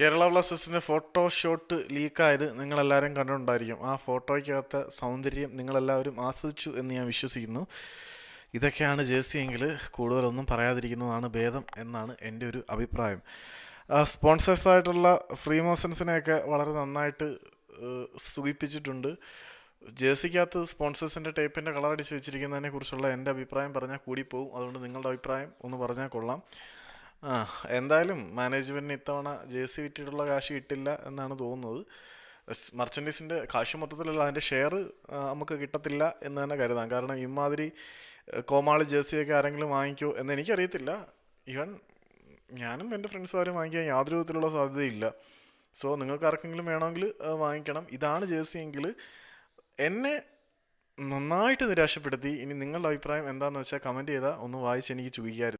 കേരള ബ്ലാസ്റ്റേഴ്സിന്റെ photo shot ലീക്കായത് നിങ്ങളെല്ലാവരും കണ്ടിട്ടുണ്ടായിരിക്കും. ആ ഫോട്ടോയ്ക്കകത്ത സൗന്ദര്യം നിങ്ങളെല്ലാവരും ആസ്വദിച്ചു എന്ന് ഞാൻ വിശ്വസിക്കുന്നു. ഇതൊക്കെയാണ് ജേഴ്സി എങ്കിൽ കൂടുതലൊന്നും പറയാതിരിക്കുന്നതാണ് ഭേദം എന്നാണ് എന്റെ ഒരു അഭിപ്രായം. സ്പോൺസേഴ്സായിട്ടുള്ള ഫ്രീ മോഷൻസിനെയൊക്കെ വളരെ നന്നായിട്ട് സുഖിപ്പിച്ചിട്ടുണ്ട്. ജേഴ്സിക്കകത്ത് സ്പോൺസേഴ്സിന്റെ ടേപ്പിന്റെ കളർ അടിച്ച് വെച്ചിരിക്കുന്നതിനെ കുറിച്ചുള്ള എന്റെ അഭിപ്രായം പറഞ്ഞാൽ കൂടിപ്പോവും അതുകൊണ്ട് നിങ്ങളുടെ അഭിപ്രായം ഒന്ന് പറഞ്ഞാൽ കൊള്ളാം. ആ എന്തായാലും മാനേജ്മെന്റിന് ഇത്തവണ ജേഴ്സി വിറ്റിട്ടുള്ള കാശ് കിട്ടില്ല എന്നാണ് തോന്നുന്നത്. മർച്ചൻഡൈസിന്റെ കാശ് മൊത്തത്തിലുള്ള അതിന്റെ ഷെയർ നമുക്ക് കിട്ടത്തില്ല എന്ന് തന്നെ കരുതാം. കാരണം ഇമാതിരി കോമാളി ജേഴ്സിയൊക്കെ ആരെങ്കിലും വാങ്ങിക്കോ എന്ന് എനിക്കറിയത്തില്ല. ഈവൻ ഞാനും എന്റെ ഫ്രണ്ട്സും ആരും വാങ്ങിക്കാൻ യാതൊരു വിധത്തിലുള്ള സാധ്യതയില്ല. സോ നിങ്ങൾക്ക് ആർക്കെങ്കിലും വേണമെങ്കിൽ വാങ്ങിക്കണം. ഇതാണ് ജേഴ്സി എങ്കിൽ എന്നെ നന്നായിട്ട് നിരാശപ്പെടുത്തി. ഇനി നിങ്ങളുടെ അഭിപ്രായം എന്താണെന്ന് വെച്ചാൽ കമന്റ് ചെയ്താൽ ഒന്ന് വായിച്ച് എനിക്ക് ചുകിക്കായിരുന്നു